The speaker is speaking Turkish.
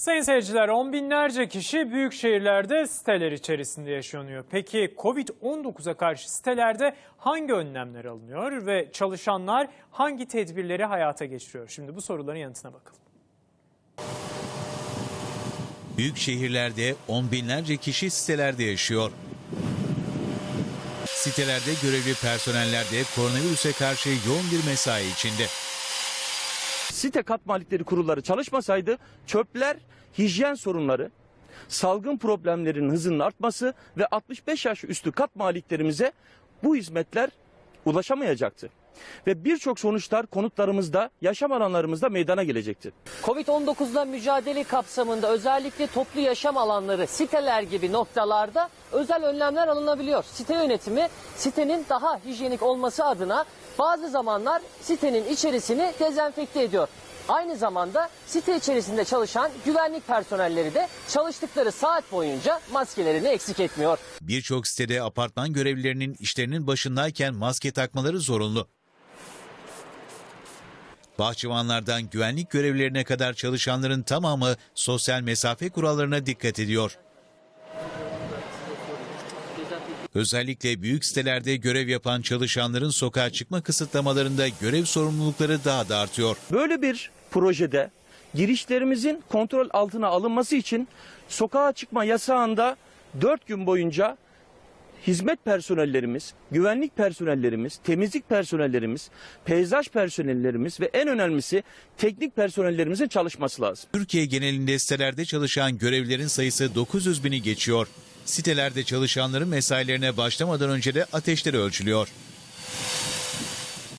Sayın seyirciler, on binlerce kişi büyük şehirlerde siteler içerisinde yaşanıyor. Peki Covid-19'a karşı sitelerde hangi önlemler alınıyor ve çalışanlar hangi tedbirleri hayata geçiriyor? Şimdi bu soruların yanıtına bakalım. Büyük şehirlerde on binlerce kişi sitelerde yaşıyor. Sitelerde görevli personeller de koronavirüse karşı yoğun bir mesai içinde. Site kat malikleri kurulları çalışmasaydı çöpler, hijyen sorunları, salgın problemlerinin hızının artması ve 65 yaş üstü kat maliklerimize bu hizmetler ulaşamayacaktı. Ve birçok sonuçlar konutlarımızda, yaşam alanlarımızda meydana gelecekti. Covid-19'la mücadele kapsamında özellikle toplu yaşam alanları, siteler gibi noktalarda özel önlemler alınabiliyor. Site yönetimi sitenin daha hijyenik olması adına bazı zamanlar sitenin içerisini dezenfekte ediyor. Aynı zamanda site içerisinde çalışan güvenlik personelleri de çalıştıkları saat boyunca maskelerini eksik etmiyor. Birçok sitede apartman görevlilerinin işlerinin başındayken maske takmaları zorunlu. Bahçıvanlardan güvenlik görevlilerine kadar çalışanların tamamı sosyal mesafe kurallarına dikkat ediyor. Özellikle büyük sitelerde görev yapan çalışanların sokağa çıkma kısıtlamalarında görev sorumlulukları daha da artıyor. Böyle bir projede girişlerimizin kontrol altına alınması için sokağa çıkma yasağında 4 gün boyunca hizmet personellerimiz, güvenlik personellerimiz, temizlik personellerimiz, peyzaj personellerimiz ve en önemlisi teknik personellerimizin çalışması lazım. Türkiye genelinde sitelerde çalışan görevlilerin sayısı 900 bini geçiyor. Sitelerde çalışanların mesailerine başlamadan önce de ateşleri ölçülüyor.